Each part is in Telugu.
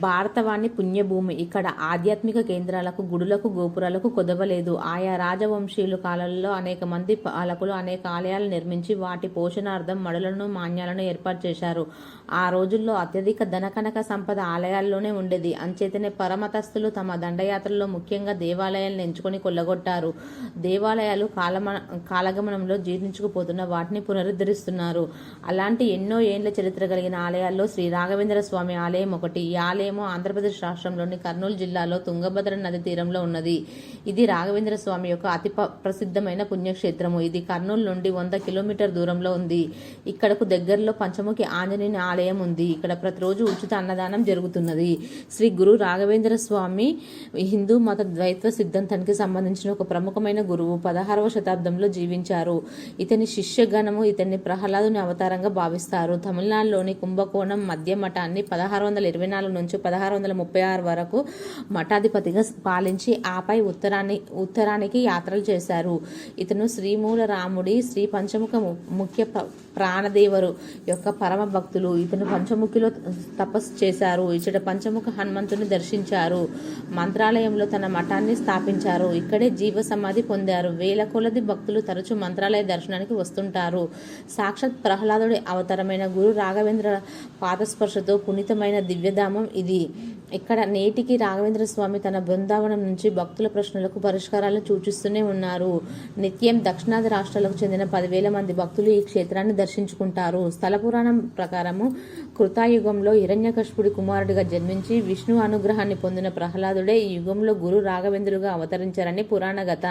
భారతవాణి పుణ్యభూమి. ఇక్కడ ఆధ్యాత్మిక కేంద్రాలకు గుడులకు గోపురాలకు కొదవలేదు. ఆయా రాజవంశీయుల కాలంలో అనేక మంది పాలకులు అనేక ఆలయాలు నిర్మించి వాటి పోషణార్థం మడులను మాన్యాలను ఏర్పాటు చేశారు. ఆ రోజుల్లో అత్యధిక ధనకనక సంపద ఆలయాల్లోనే ఉండేది. అంచేతనే పరమతస్థులు తమ దండయాత్రలో ముఖ్యంగా దేవాలయాలను ఎంచుకొని కొల్లగొట్టారు. దేవాలయాలు కాలమ కాలగమనంలో జీర్ణించుకుపోతున్న వాటిని పునరుద్ధరిస్తున్నారు. అలాంటి ఎన్నో ఏండ్ల చరిత్ర కలిగిన ఆలయాల్లో శ్రీ రాఘవేంద్ర స్వామి ఆలయం ఒకటి. ఈ ఆలయము ఆంధ్రప్రదేశ్ రాష్ట్రంలోని కర్నూలు జిల్లాలో తుంగభద్ర నది తీరంలో ఉన్నది. ఇది రాఘవేంద్ర స్వామి యొక్క అతి ప్రసిద్ధమైన పుణ్యక్షేత్రము. ఇది కర్నూలు నుండి వంద కిలోమీటర్ దూరంలో ఉంది. ఇక్కడకు దగ్గరలో పంచముఖి ఆంజనేయ ఆలయం ఉంది. ఇక్కడ ప్రతిరోజు ఉచిత అన్నదానం జరుగుతున్నది. శ్రీ గురు రాఘవేంద్ర స్వామి హిందూ మత ద్వైత్వ సిద్ధాంతానికి సంబంధించిన ఒక ప్రముఖమైన గురువు పదహారవ శతాబ్దంలో జీవించారు. ఇతని శిష్యగణము ఇతన్ని ప్రహ్లాదుని అవతారంగా భావిస్తారు. తమిళనాడులోని కుంభకోణం మధ్య మఠాన్ని పదహారు వందల ఇరవై నాలుగు నుంచి పదహారు వందల ముప్పై ఆరు వరకు మఠాధిపతిగా పాలించి ఆపై ఉత్తరాన్ని ఉత్తరానికి యాత్రలు చేశారు. ఇతను శ్రీమూల రాముడి శ్రీ పంచముఖ ము- ముఖ్య ప్రాణదేవరు యొక్క పరమ భక్తులు. ఇతను పంచముఖిలో తపస్సు చేశారు. ఇచ్చట పంచముఖ హనుమంతుని దర్శించారు. మంత్రాలయంలో తన మఠాన్ని స్థాపించారు. ఇక్కడే జీవ సమాధి పొందారు. వేల కొలది భక్తులు తరచూ మంత్రాలయ దర్శనానికి వస్తుంటారు. సాక్షాత్ ప్రహ్లాదుడి అవతారమైన గురు రాఘవేంద్ర పాదస్పర్శతో పునీతమైన దివ్యధామం ఇది. ఇక్కడ నేటికి రాఘవేంద్ర స్వామి తన బృందావనం నుంచి భక్తుల ప్రశ్నలకు పరిష్కారాలను సూచిస్తూనే ఉన్నారు. నిత్యం దక్షిణాది రాష్ట్రాలకు చెందిన పదివేల మంది భక్తులు ఈ క్షేత్రాన్ని దర్శించుకుంటారు. స్థల పురాణం ప్రకారము కృతాయుగంలో హిరణ్యకష్పుడి కుమారుడిగా జన్మించి విష్ణు అనుగ్రహాన్ని పొందిన ప్రహ్లాదుడే ఈ యుగంలో గురు రాఘవేంద్రుగా అవతరించారని పురాణగత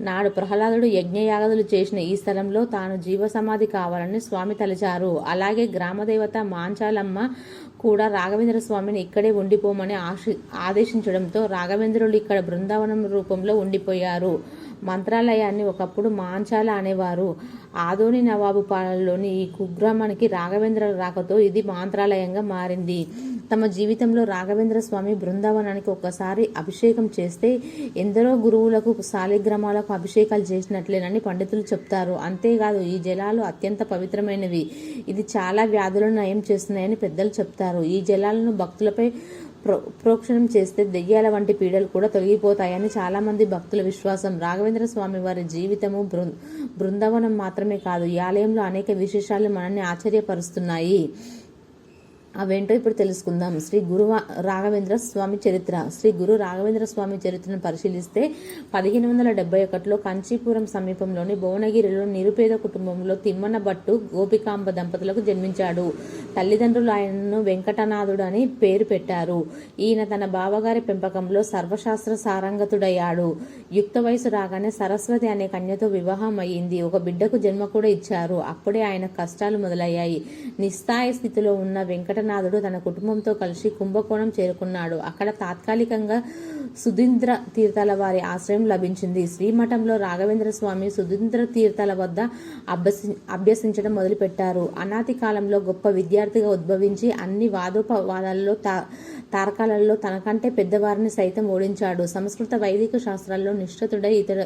నాడు ప్రహ్లాదుడు యజ్ఞయాగాదులు చేసిన ఈ స్థలంలో తాను జీవసమాధి కావాలని స్వామి తలిచారు. అలాగే గ్రామదేవత మాంచాలమ్మ కూడా రాఘవేంద్ర స్వామిని ఇక్కడే ఉండిపోమని ఆశి ఆదేశించడంతో రాఘవేంద్రులు ఇక్కడ బృందావనం రూపంలో ఉండిపోయారు. మంత్రాలయాన్ని ఒకప్పుడు మాంచాల అనేవారు. ఆదోని నవాబు పాలనలోని ఈ కుగ్రామానికి రాఘవేంద్ర రాకతో ఇది మంత్రాలయంగా మారింది. తమ జీవితంలో రాఘవేంద్ర స్వామి బృందావనానికి ఒకసారి అభిషేకం చేస్తే ఎందరో గురువులకు శాలిగ్రామాలకు అభిషేకాలు చేసినట్లేనని పండితులు చెప్తారు. అంతేకాదు ఈ జలాలు అత్యంత పవిత్రమైనవి. ఇది చాలా వ్యాధులను నయం చేస్తున్నాయని పెద్దలు చెప్తారు. ఈ జలాలను భక్తులపై ప్రో ప్రోక్షణం చేస్తే దెయ్యాల వంటి పీడలు కూడా తొలగిపోతాయని చాలామంది భక్తుల విశ్వాసం. రాఘవేంద్ర స్వామి వారి జీవితము బృ బృందావనం మాత్రమే కాదు ఈ ఆలయంలో అనేక విశేషాలు మనల్ని ఆశ్చర్యపరుస్తున్నాయి. అవేంటో ఇప్పుడు తెలుసుకుందాం. శ్రీ గురు రాఘవేంద్ర స్వామి చరిత్ర. శ్రీ గురు రాఘవేంద్ర స్వామి చరిత్రను పరిశీలిస్తే పదిహేను వందల డెబ్బై ఒకటిలో కంచీపురం సమీపంలోని భువనగిరిలో నిరుపేద కుటుంబంలో తిమ్మన భట్టు గోపికాంబ దంపతులకు జన్మించాడు. తల్లిదండ్రులు ఆయనను వెంకటనాథుడు అని పేరు పెట్టారు. ఈయన తన బావగారి పెంపకంలో సర్వశాస్త్ర సారంగతుడయ్యాడు. యుక్త వయసు రాగానే సరస్వతి అనే కన్యతో వివాహం అయ్యింది ఒక బిడ్డకు జన్మ కూడా ఇచ్చారు. అప్పుడే ఆయన కష్టాలు మొదలయ్యాయి. నిస్సాయ స్థితిలో ఉన్న వెంకట వెంకటనాథుడు తన కుటుంబంతో కలిసి కుంభకోణం చేరుకున్నాడు. అక్కడ తాత్కాలికంగా సుధీంద్ర తీర్థాల వారి ఆశ్రయం లభించింది. శ్రీమఠంలో రాఘవేంద్ర స్వామి సుధీంద్ర తీర్థాల వద్ద అభ్యసి అభ్యసించడం మొదలుపెట్టారు. అనాతి కాలంలో గొప్ప విద్యార్థిగా ఉద్భవించి అన్ని వాదోపవాదాలలో తా తారకాలలో తనకంటే పెద్దవారిని సైతం ఓడించాడు. సంస్కృత వైదిక శాస్త్రాల్లో నిష్ఠతుడై ఇతర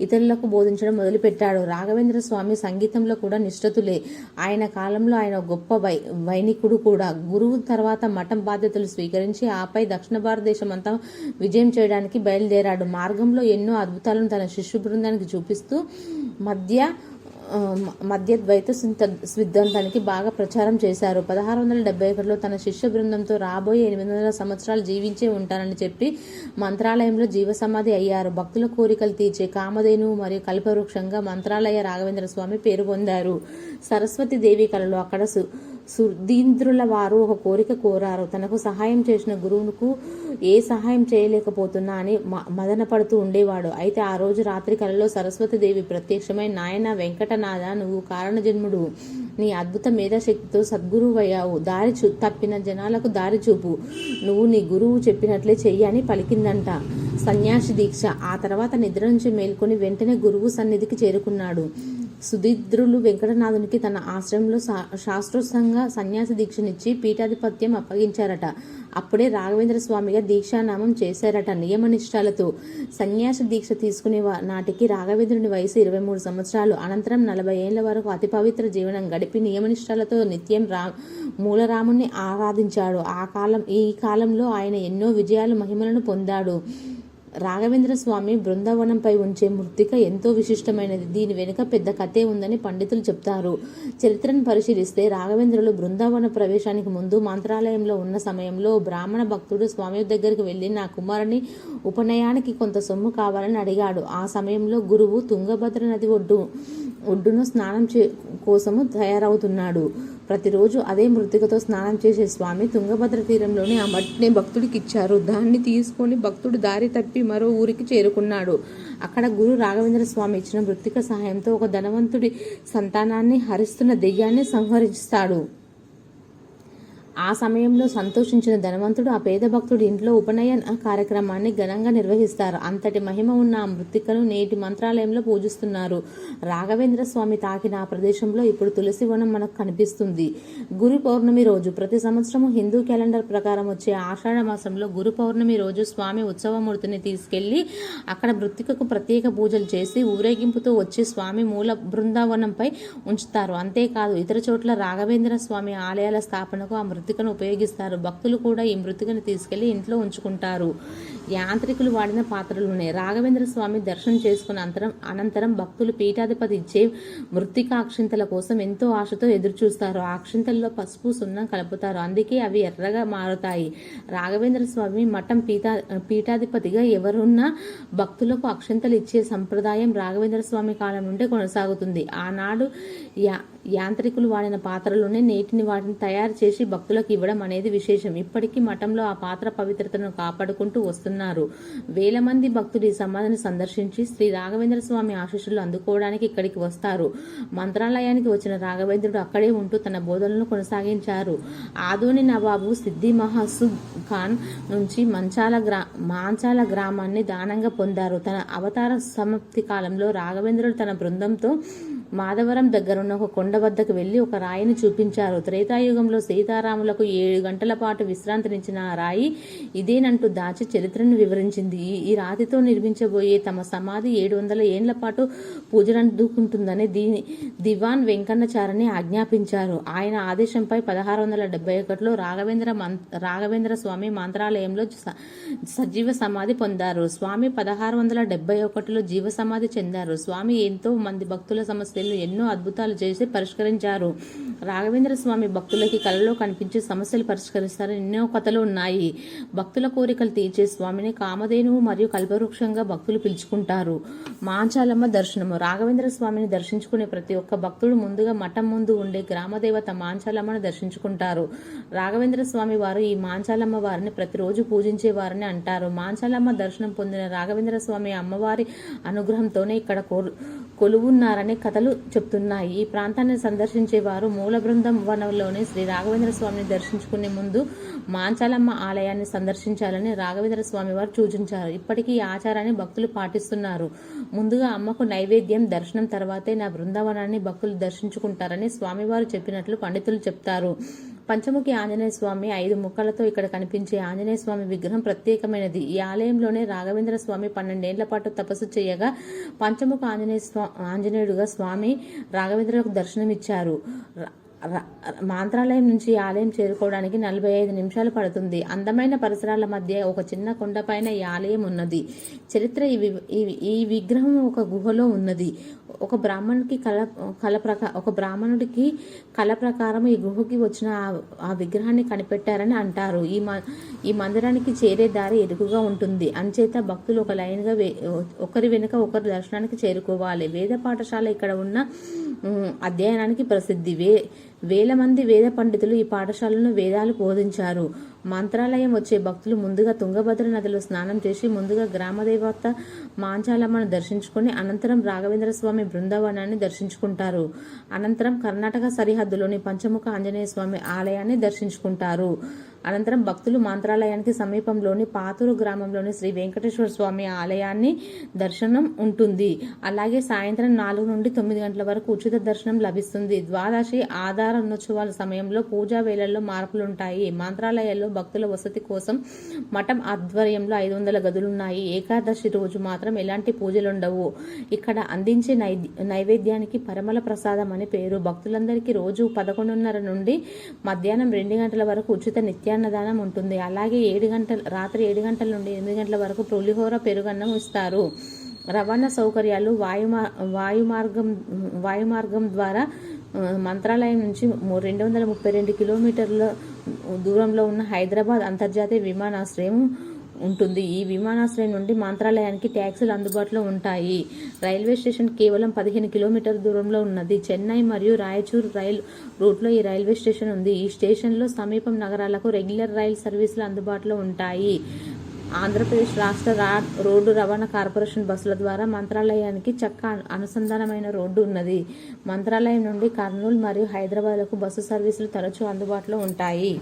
ఇతరులకు బోధించడం మొదలుపెట్టాడు. రాఘవేంద్ర స్వామి సంగీతంలో కూడా నిష్ఠతులే. ఆయన కాలంలో ఆయన గొప్ప వై వైనికుడు కూడా. గురువు తర్వాత మఠం బాధ్యతలు స్వీకరించి ఆపై దక్షిణ భారతదేశం అంతా విజయం చేయడానికి బయలుదేరాడు. మార్గంలో ఎన్నో అద్భుతాలను తన శిష్యు బృందానికి చూపిస్తూ మధ్య మధ్య ద్వైత సిద్ధాంతానికి బాగా ప్రచారం చేశారు. పదహారు వందల డెబ్బై ఒకటిలో తన శిష్య బృందంతో రాబోయే ఎనిమిది వందల సంవత్సరాలు జీవించే ఉంటానని చెప్పి మంత్రాలయంలో జీవసమాధి అయ్యారు. భక్తుల కోరికలు తీర్చే కామధేను మరియు కల్పవృక్షంగా మంత్రాలయ రాఘవేంద్ర స్వామి పేరు పొందారు. సరస్వతి దేవి కళలో అక్కడ సు వారు ఒక కోరిక కోరారు. తనకు సహాయం చేసిన గురువుకు ఏ సహాయం చేయలేకపోతున్నా అని మ- మదనపడుతూ ఉండేవాడు. అయితే ఆ రోజు రాత్రి కలలో సరస్వతి దేవి ప్రత్యక్షమై నాయన వెంకటనాథ నువ్వు కారణజన్ముడు. నీ అద్భుత మేధాశక్తితో సద్గురువయ్యావు. దారి చూ తప్పిన జనాలకు దారి చూపు. నువ్వు నీ గురువు చెప్పినట్లే చెయ్యి అని పలికిందంట. సన్యాసి దీక్ష. ఆ తర్వాత నిద్ర నుంచి మేల్కొని వెంటనే గురువు సన్నిధికి చేరుకున్నాడు. సుదీద్రులు వెంకటనాథునికి తన ఆశ్రమంలో శాస్త్రోత్సంగా సన్యాస దీక్షనిచ్చి పీఠాధిపత్యం అప్పగించారట. అప్పుడే రాఘవేంద్ర స్వామిగా దీక్షానామం చేశారట నియమనిష్టాలతో. సన్యాస దీక్ష తీసుకునే నాటికి రాఘవేంద్రుని వయసు ఇరవై మూడు సంవత్సరాలు. అనంతరం నలభై ఏళ్ళ వరకు అతి పవిత్ర జీవనం గడిపి నియమనిష్టాలతో నిత్యం రా మూలరాముణ్ణి ఆరాధించాడు. ఆ కాలం ఈ కాలంలో ఆయన ఎన్నో విజయాలు మహిమలను పొందాడు. రాఘవేంద్ర స్వామి బృందావనంపై ఉంచే మృతిక ఎంతో విశిష్టమైనది. దీని వెనుక పెద్ద కథే ఉందని పండితులు చెప్తారు. చరిత్రను పరిశీలిస్తే రాఘవేంద్రులు బృందావన ప్రవేశానికి ముందు మంత్రాలయంలో ఉన్న సమయంలో బ్రాహ్మణ భక్తుడు స్వామి దగ్గరికి వెళ్ళి నా కుమారుని ఉపనయానికి కొంత సొమ్ము కావాలని అడిగాడు. ఆ సమయంలో గురువు తుంగభద్ర నది ఒడ్డు ఒడ్డును స్నానం చే కోసము తయారవుతున్నాడు. ప్రతిరోజు అదే మృతికతో స్నానం చేసే స్వామి తుంగభద్ర తీరంలోని ఆ మట్టిని భక్తుడికి ఇచ్చారు దాన్ని తీసుకొని భక్తుడు దారి తప్పి మరో ఊరికి చేరుకున్నాడు. అక్కడ గురు రాఘవేంద్ర స్వామి ఇచ్చిన మృతిక సహాయంతో ఒక ధనవంతుడి సంతానాన్ని హరిస్తున్న దెయ్యాన్ని సంహరిస్తాడు. ఆ సమయంలో సంతోషించిన ధనవంతుడు ఆ పేద భక్తుడి ఇంట్లో ఉపనయన కార్యక్రమాన్ని ఘనంగా నిర్వహిస్తారు. అంతటి మహిమ ఉన్న ఆ మృతికను నేటి మంత్రాలయంలో పూజిస్తున్నారు. రాఘవేంద్ర స్వామి తాకిన ఆ ప్రదేశంలో ఇప్పుడు తులసి వనం మనకు కనిపిస్తుంది. గురు పౌర్ణమి రోజు ప్రతి సంవత్సరం హిందూ క్యాలెండర్ ప్రకారం వచ్చే ఆషాఢ మాసంలో గురు పౌర్ణమి రోజు స్వామి ఉత్సవమూర్తిని తీసుకెళ్ళి అక్కడ మృతికకు ప్రత్యేక పూజలు చేసి ఊరేగింపుతో వచ్చి స్వామి మూల బృందావనంపై ఉంచుతారు. అంతేకాదు ఇతర చోట్ల రాఘవేంద్ర స్వామి ఆలయాల స్థాపనకు ఆ మృతికను ఉపయోగిస్తారు. భక్తులు కూడా ఈ మృతికను తీసుకెళ్ళి ఇంట్లో ఉంచుకుంటారు. యాంత్రికులు వాడిన పాత్రలున్నాయి. రాఘవేంద్ర స్వామి దర్శనం చేసుకున్న అంతరం అనంతరం భక్తులు పీఠాధిపతి ఇచ్చే మృతిక అక్షింతల కోసం ఎంతో ఆశతో ఎదురు చూస్తారు ఆ అక్షింతల్లో పసుపు సున్నం కలుపుతారు. అందుకే అవి ఎర్రగా మారుతాయి. రాఘవేంద్ర స్వామి మఠం పీఠా పీఠాధిపతిగా ఎవరున్నా భక్తులకు అక్షింతలు ఇచ్చే సంప్రదాయం రాఘవేంద్ర స్వామి కాలం నుండే కొనసాగుతుంది. ఆనాడు యా యాంత్రికులు వాడిన పాత్రలోనే నేటిని వాటిని తయారు చేసి భక్తులకు ఇవ్వడం అనేది విశేషం. ఇప్పటికీ మఠంలో ఆ పాత్ర పవిత్రతను కాపాడుకుంటూ వస్తున్నారు. వేల మంది భక్తులు ఈ సమాధిని సందర్శించి శ్రీ రాఘవేంద్ర స్వామి ఆశీస్సులు అందుకోవడానికి ఇక్కడికి వస్తారు. మంత్రాలయానికి వచ్చిన రాఘవేంద్రుడు అక్కడే ఉంటూ తన బోధనలను కొనసాగించారు. ఆదోని నవాబు సిద్ది మహసూబ్ ఖాన్ నుంచి మంచాల గ్రా మాంచాల గ్రామాన్ని దానంగా పొందారు. తన అవతార సమాప్తి కాలంలో రాఘవేంద్రుడు తన బృందంతో మాధవరం దగ్గరున్న ఒక కొండ వద్దకు వెళ్ళి ఒక రాయిని చూపించారు. త్రేతాయుగంలో సీతారాములకు ఏడు గంటల పాటు విశ్రాంతినిచ్చిన ఆ రాయి ఇదేనంటూ దాచి చరిత్రను వివరించింది. ఈ- రాతితో నిర్మించబోయే తమ సమాధి ఏడు వందల ఏండ్ల పాటు పూజలందుకుంటుందని దీని దివాన్ వెంకన్నచారిని ఆజ్ఞాపించారు. ఆయన ఆదేశంపై పదహారు వందల డెబ్బై ఒకటిలో రాఘవేంద్ర మం రాఘవేంద్ర స్వామి మంత్రాలయంలో స- సజీవ సమాధి పొందారు. స్వామి పదహారు వందల డెబ్బై ఒకటిలో జీవ సమాధి చెందారు. స్వామి ఎంతో మంది భక్తుల సమస్య సమస్యలను ఎన్నో అద్భుతాలు చేసి పరిష్కరించారు. రాఘవేంద్ర స్వామి భక్తులకి కలలో కనిపించే సమస్యలు పరిష్కరిస్తారని ఎన్నో కథలు ఉన్నాయి. భక్తుల కోరికలు తీర్చే స్వామిని కామధేనువు మరియు కల్పవృక్షంగా భక్తులు పిలుచుకుంటారు. మాంచాలమ్మ దర్శనము. రాఘవేంద్ర స్వామిని దర్శించుకునే ప్రతి ఒక్క భక్తుడు ముందుగా మఠం ముందు ఉండే గ్రామదేవత మాంచాలమ్మను దర్శించుకుంటారు. రాఘవేంద్ర స్వామి వారు ఈ మాంచాలమ్మ వారిని ప్రతిరోజు పూజించే వారిని అంటారు. మాంచాలమ్మ దర్శనం పొందిన రాఘవేంద్ర స్వామి అమ్మవారి అనుగ్రహంతోనే ఇక్కడ కోరు కొలువున్నారనే కథలు చెప్తున్నాయి. ఈ ప్రాంతాన్ని సందర్శించే వారు మూల బృందం వనంలోని శ్రీ రాఘవేంద్ర స్వామిని దర్శించుకునే ముందు మాంచాలమ్మ ఆలయాన్ని సందర్శించాలని రాఘవేంద్ర స్వామి వారు సూచించారు. ఇప్పటికీ ఈ ఆచారాన్ని భక్తులు పాటిస్తున్నారు. ముందుగా అమ్మకు నైవేద్యం దర్శనం తర్వాతే నా బృందావనాన్ని భక్తులు దర్శించుకుంటారని స్వామివారు చెప్పినట్లు పండితులు చెప్తారు. పంచముఖి ఆంజనేయ స్వామి ఐదు ముక్కలతో ఇక్కడ కనిపించే ఆంజనేయ స్వామి విగ్రహం ప్రత్యేకమైనది. ఈ ఆలయంలోనే రాఘవేంద్ర స్వామి పన్నెండేళ్ళ పాటు తపస్సు చేయగా పంచముఖ ఆంజనేయ స్వా ఆంజనేయుడుగా స్వామి రాఘవేంద్రకు దర్శనమిచ్చారు. ర- మంత్రాలయం నుంచి ఈ ఆలయం చేరుకోవడానికి నలభై ఐదు నిమిషాలు పడుతుంది. అందమైన పరిసరాల మధ్య ఒక చిన్న కొండపైన ఈ ఆలయం ఉన్నది. చరిత్ర ఈ- ఈ విగ్రహం ఒక గుహలో ఉన్నది. ఒక బ్రాహ్మణుడికి కళ కళ ప్రకా ఒక బ్రాహ్మణుడికి కళ ప్రకారం ఈ గుహకి వచ్చిన ఆ- విగ్రహాన్ని కనిపెట్టారని అంటారు. ఈ మ ఈ మందిరానికి చేరే దారి ఎదుగుగా ఉంటుంది. అంచేత భక్తులు ఒక లైన్గా వే- ఒకరి వెనుక ఒకరు దర్శనానికి చేరుకోవాలి. వేద పాఠశాల ఇక్కడ ఉన్న అధ్యయనానికి ప్రసిద్ధి. వే వేల మంది వేద పండితులు ఈ పాఠశాలను వేదాలు బోధించారు మంత్రాలయం వచ్చే భక్తులు ముందుగా తుంగభద్ర నదిలో స్నానం చేసి ముందుగా గ్రామదేవత మాంచాలమ్మను దర్శించుకొని అనంతరం రాఘవేంద్ర స్వామి బృందావనాన్ని దర్శించుకుంటారు. అనంతరం కర్ణాటక సరిహద్దులోని పంచముఖ ఆంజనేయ స్వామి ఆలయాన్ని దర్శించుకుంటారు. అనంతరం భక్తులు మంత్రాలయానికి సమీపంలోని పాతూరు గ్రామంలోని శ్రీ వెంకటేశ్వర స్వామి ఆలయాన్ని దర్శనం ఉంటుంది. అలాగే సాయంత్రం నాలుగు నుండి తొమ్మిది గంటల వరకు ఉచిత దర్శనం లభిస్తుంది. ద్వాదశి ఆధారోత్సవాల సమయంలో పూజా వేళల్లో మార్పులుంటాయి. మంత్రాలయాల్లో భక్తుల వసతి కోసం మఠం ఆధ్వర్యంలో ఐదు వందల గదులున్నాయి. ఏకాదశి రోజు మాత్రం ఎలాంటి పూజలుండవు. ఇక్కడ అందించే నైవేద్యానికి పరమల ప్రసాదం అని పేరు. భక్తులందరికీ రోజు పదకొండున్నర నుండి మధ్యాహ్నం రెండు గంటల వరకు ఉచిత నిత్యాన్నదానం ఉంటుంది. అలాగే ఏడు గంటల రాత్రి ఏడు గంటల నుండి ఎనిమిది గంటల వరకు పులిహోర పెరుగన్నం ఇస్తారు. రవాణా సౌకర్యాలు వాయుమా వాయు మార్గం ద్వారా మంత్రాలయం నుంచి రెండు వందల ముప్పై రెండు కిలోమీటర్ల దూరంలో ఉన్న హైదరాబాద్ అంతర్జాతీయ విమానాశ్రయం ఉంటుంది. ఈ విమానాశ్రయం నుండి మంత్రాలయానికి ట్యాక్సీలు అందుబాటులో ఉంటాయి. రైల్వే స్టేషన్ కేవలం పదిహేను కిలోమీటర్ దూరంలో ఉన్నది. చెన్నై మరియు రాయచూర్ రైల్ రూట్లో ఈ రైల్వే స్టేషన్ ఉంది. ఈ స్టేషన్లో సమీపం నగరాలకు రెగ్యులర్ రైల్ సర్వీసులు అందుబాటులో ఉంటాయి. ఆంధ్రప్రదేశ్ రాష్ట్ర రా రోడ్డు రవాణా కార్పొరేషన్ బస్సుల ద్వారా మంత్రాలయానికి చక్క అనుసంధానమైన రోడ్డు ఉన్నది. మంత్రాలయం నుండి కర్నూలు మరియు హైదరాబాద్లకు బస్సు సర్వీసులు తరచూ అందుబాటులో ఉంటాయి.